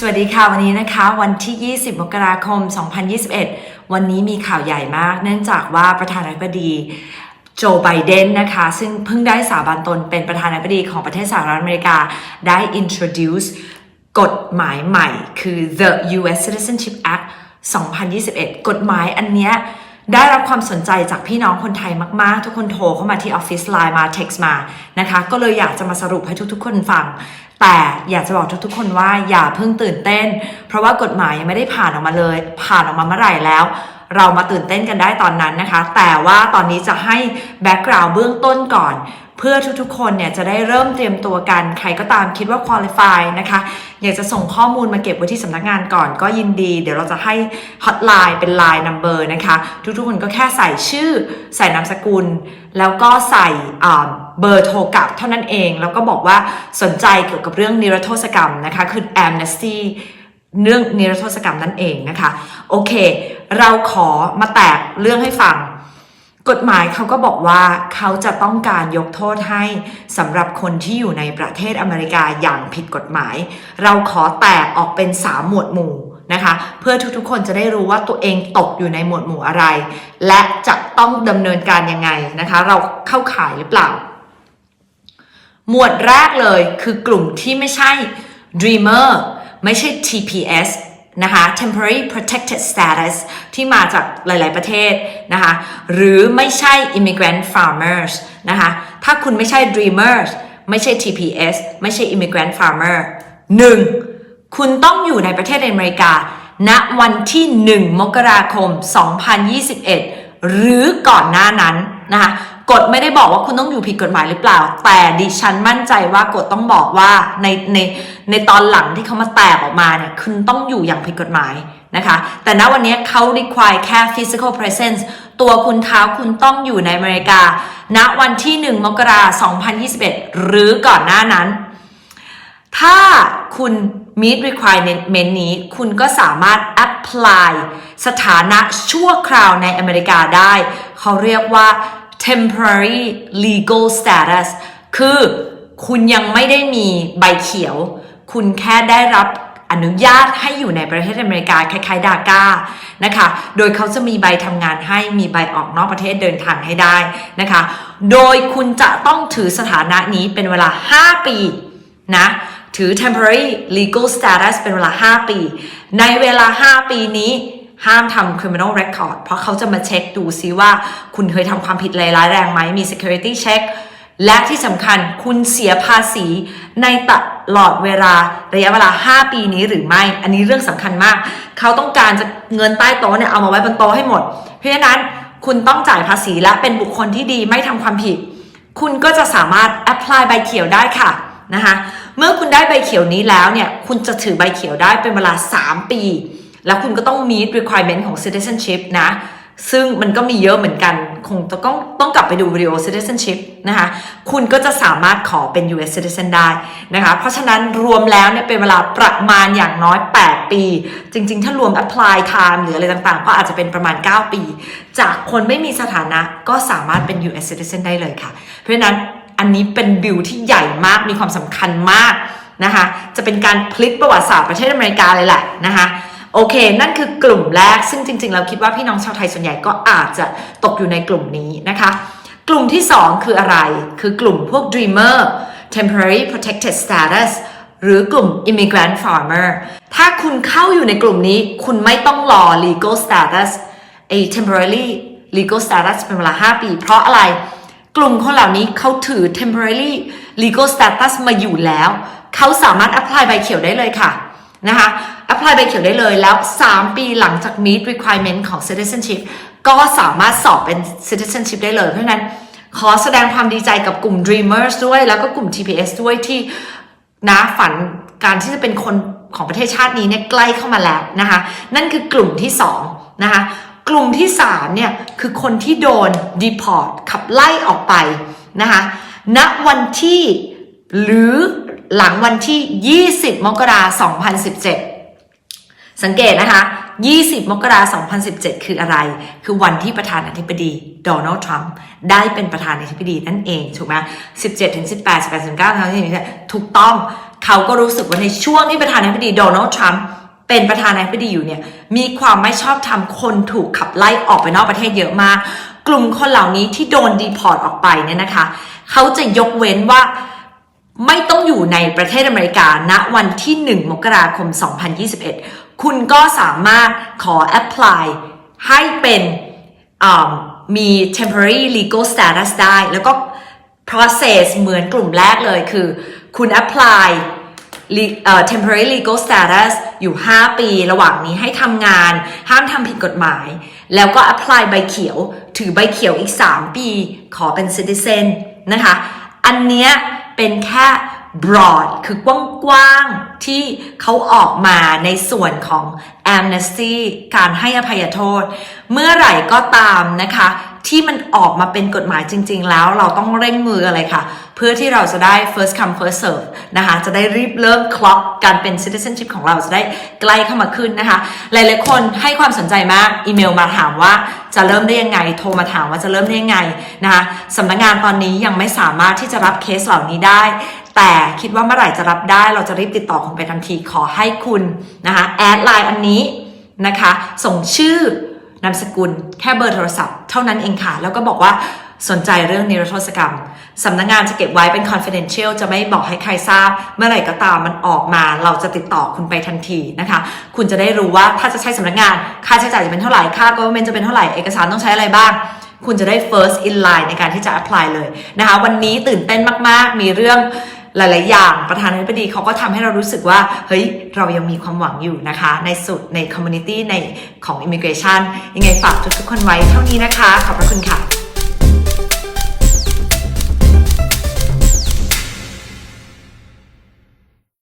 สวัสดีค่ะวันนี้นะคะ วันที่ 20 มกราคม 2021 วันนี้มีข่าวใหญ่มาก เนื่องจากว่าประธานาธิบดีโจไบเดนนะคะ ซึ่งเพิ่งได้สาบานตนเป็นประธานาธิบดีของประเทศสหรัฐอเมริกา ได้ introduce กฎหมายใหม่ คือ the U.S. Citizenship Act 2021 กฎหมายอันเนี้ย ได้รับความสนใจจากพี่น้องคนไทยมาก ๆ ทุกคนโทรเข้ามาที่ออฟฟิศไลน์มาเท็กซ์มานะคะ ก็เลยอยากจะมาสรุปให้ทุก ๆ คนฟัง แต่อยากจะบอกทุก ๆ คนว่าอย่าเพิ่งตื่นเต้น เพราะว่ากฎหมายยังไม่ได้ผ่านออกมาเลย ผ่านออกมาเมื่อไหร่แล้ว เรามาตื่นเต้นกันได้ตอนนั้นนะคะ แต่ว่าตอนนี้จะให้แบ็กกราวด์เบื้องต้นก่อน เพื่อทุกๆ คนเนี่ยจะได้เริ่มเตรียมตัวกัน ใครก็ตามคิดว่า qualify นะคะ อยากจะส่งข้อมูลมาเก็บไว้ที่สำนักงานก่อนก็ยินดี เดี๋ยวเราจะให้ hotline เป็น line number นะคะ ทุกๆ คนก็แค่ใส่ชื่อ ใส่นามสกุล แล้วก็ใส่เบอร์โทรกลับเท่านั้นเอง แล้วก็บอกว่าสนใจเกี่ยวกับเรื่องนิรโทษกรรมนะคะ คือ amnesty เรื่องนิรโทษกรรมนั่นเองนะคะ โอเค เราขอมาแตกเรื่องให้ฟัง กฎหมายเขาก็บอกว่าเขาจะต้องการยกโทษให้สำหรับคนที่อยู่ในประเทศอเมริกาอย่างผิดกฎหมาย เราขอแตกออกเป็น3หมวดหมู่นะคะเพื่อทุกๆคนจะได้รู้ว่าตัวเองตกอยู่ในหมวดหมู่อะไร และจะต้องดำเนินการยังไงนะคะ เราเข้าข่ายหรือเปล่า หมวดแรกเลยคือกลุ่มที่ไม่ใช่ Dreamer ไม่ใช่ TPS นะคะ Temporary Protected Status ที่มาจากหลาย ๆ ประเทศนะคะ หรือไม่ใช่ Immigrant Farmers นะคะ ถ้าคุณไม่ใช่ Dreamers ไม่ใช่ TPS ไม่ใช่ Immigrant Farmer 1. คุณต้องอยู่ในประเทศอเมริกา ณ วันที่ 1 มกราคม 2021 หรือก่อนหน้านั้นนะคะ กฎไม่ได้บอกว่าคุณต้องอยู่ผิดกฎหมายหรือเปล่า แต่ดิฉันมั่นใจว่ากฎต้องบอกว่าในในในตอนหลังที่เขามาแตกออกมาเนี่ยคุณต้องอยู่อย่างผิดกฎหมายนะคะ แต่ณวันนี้เขา require แค่ physical presence ตัวคุณเท้าคุณต้องอยู่ในอเมริกา ณวันที่ 1 มกราคม 2021 หรือก่อนหน้านั้น ถ้าคุณ meet requirement นี้ คุณก็สามารถ apply สถานะชั่วคราวในอเมริกาได้ เขาเรียกว่า temporary legal status คือคุณยังไม่ได้มีใบเขียว คุณแค่ได้รับอนุญาตให้อยู่ในประเทศอเมริกาคล้ายๆดาก้านะคะ โดยเขาจะมีใบทำงานให้มีใบออกนอกประเทศเดินทางให้ได้นะคะ โดยคุณจะต้องถือสถานะนี้เป็นเวลา 5 ปีนะ ถือ temporary legal status เป็นเวลา 5 ปี ในเวลา 5 ปีนี้ ห้ามทำ criminal record เพราะเขาจะมาเช็คดูซิว่าคุณเคยทำความผิดอะไรร้ายแรงไหมมี security check และที่สำคัญคุณเสียภาษีในตลอดเวลาระยะเวลา 5 ปีนี้หรือไม่ อันนี้เรื่องสำคัญมาก เขาต้องการจะเงินใต้โต๊ะเนี่ยเอามาไว้บนโต๊ะให้หมด เพราะฉะนั้นคุณต้องจ่ายภาษีและเป็นบุคคลที่ดีไม่ทำความผิด คุณก็จะสามารถ apply ใบเขียวได้ค่ะนะคะ เมื่อคุณได้ใบเขียวนี้แล้วเนี่ย คุณจะถือใบเขียวได้เป็นเวลา 3 ปี แล้วคุณก็ต้อง meet requirement ของ citizenship นะ ซึ่งมันก็มีเยอะเหมือนกัน คงต้องต้องกลับไปดูวิดีโอ citizenship นะคะ คุณก็จะสามารถขอเป็น US citizen ได้นะคะ เพราะฉะนั้นรวมแล้วเนี่ยเป็นเวลาประมาณอย่างน้อย 8 ปี จริง ๆ ถ้ารวม apply time หรืออะไรต่างๆ ก็อาจจะเป็นประมาณ 9 ปี จากคนไม่มีสถานะก็สามารถเป็น US citizen ได้เลยค่ะ เพราะฉะนั้นอันนี้เป็นบิลที่ใหญ่มากมีความสำคัญมากนะคะ จะเป็นการพลิกประวัติศาสตร์ประเทศอเมริกาเลยแหละนะคะ โอเค นั่นคือกลุ่มแรก ซึ่งจริงๆเราคิดว่าพี่น้องชาวไทยส่วนใหญ่ก็อาจจะตกอยู่ในกลุ่มนี้นะคะ กลุ่มที่ 2 คืออะไร คือกลุ่มพวก dreamer temporary protected status หรือกลุ่ม immigrant farmer ถ้าคุณเข้าอยู่ในกลุ่มนี้ คุณไม่ต้องรอ legal status ไอ้ temporary legal status เป็นเวลา 5 ปี เพราะอะไร กลุ่มคนเหล่านี้เขาถือ temporary legal status มาอยู่แล้ว เขาสามารถ apply ใบเขียวได้เลยค่ะ นะคะ apply ใบเขียวได้เลยแล้ว 3 ปีหลังจาก meet requirement ของ citizenship ก็สามารถสอบเป็น citizenship ได้เลย เพราะฉะนั้นขอแสดงความดีใจกับกลุ่ม dreamers ด้วยแล้วก็กลุ่ม TPS ด้วยที่นะฝันการที่จะเป็นคนของประเทศชาตินี้เนี่ยใกล้เข้ามาแล้วนะคะนั่นคือกลุ่มที่2นะคะกลุ่มที่3เนี่ยคือคนที่โดน deport ขับไล่ออกไปนะคะณวันที่ หรือหลังวันที่ 20 มกราคม 2017 สังเกตนะคะ 20 มกราคม 2017 คืออะไร คือวันที่ประธานาธิบดีโดนัลด์ทรัมป์ได้เป็นประธานาธิบดีนั่นเอง ถูกไหม17 ถึง 18 18ถึง9ทั้งนี้ถูกต้องเขาก็รู้สึกว่าในช่วงที่ประธานาธิบดีโดนัลด์ทรัมป์เป็นประธานาธิบดีอยู่เนี่ย มีความไม่ชอบธรรมคนถูกขับไล่ออกไปนอกประเทศเยอะมาก กลุ่มคนเหล่านี้ที่โดนดีพอร์ตออกไปเนี่ยนะคะ เขาจะยกเว้นว่า ไม่ต้องอยู่ในประเทศอเมริกาณวันที่ 1 มกราคม 2021 คุณก็สามารถขอ apply ให้เป็นมี temporary legal status ได้ แล้วก็ process เหมือนกลุ่มแรกเลยคือ คุณ apply le- เอ่อ temporary legal status อยู่ 5 ปี ระหว่างนี้ให้ทำงาน ห้ามทำผิดกฎหมาย แล้วก็ apply ใบเขียว ถือใบเขียวอีก 3 ปี ขอเป็น citizen นะคะ อันเนี้ย เป็นแค่ broad คือกว้างๆ ที่เขาออกมาในส่วนของ amnesty การให้อภัยโทษ เมื่อไหร่ก็ตามนะคะ ที่มันออกมาเป็นกฎหมายจริง ๆ แล้วเราต้องเร่งมืออะไรค่ะ เพื่อที่เราจะได้ first come first serve นะคะ จะได้รีบเริ่ม clock การเป็น citizenship ของเราจะได้ใกล้เข้ามาขึ้นนะคะ หลายๆคนให้ความสนใจมาก อีเมลมาถามว่าจะเริ่มได้ยังไง โทรมาถามว่าจะเริ่มได้ยังไงนะคะสำนักงานตอนนี้ยังไม่สามารถที่จะรับเคสเหล่านี้ได้แต่คิดว่าเมื่อไหร่จะรับได้เราจะรีบติดต่อคุณไปทันทีขอให้คุณนะคะแอดไลน์อันนี้นะคะ ส่งชื่อามสกุล แค่เบอร์โทรศัพท์เท่านั้นเองค่ะ แล้วก็บอกว่าสนใจเรื่องนิรโทษกรรมสำนักงานจะเก็บไว้เป็น confidential จะไม่บอกให้ใครทราบ เมื่อไหร่ก็ตามมันออกมา เราจะติดต่อคุณไปทันทีนะคะ คุณจะได้รู้ว่าถ้าจะใช้สำนักงาน ค่าใช้จ่ายจะเป็นเท่าไหร่ ค่า government จะเป็นเท่าไหร่ เอกสารต้องใช้อะไรบ้าง คุณจะได้ first in line ในการที่จะ apply เลยนะคะ วันนี้ตื่นเต้นมาก ๆ มีเรื่อง หลาย ๆ อย่างประธานาธิบดีเขาก็ทำให้เรารู้สึกว่า เฮ้ย เรายังมีความหวังอยู่นะคะ ในสุดในคอมมูนิตี้ในของอิมิเกรชันยังไงฝากทุก ๆ คนไว้เท่านี้นะคะ ขอบพระคุณค่ะ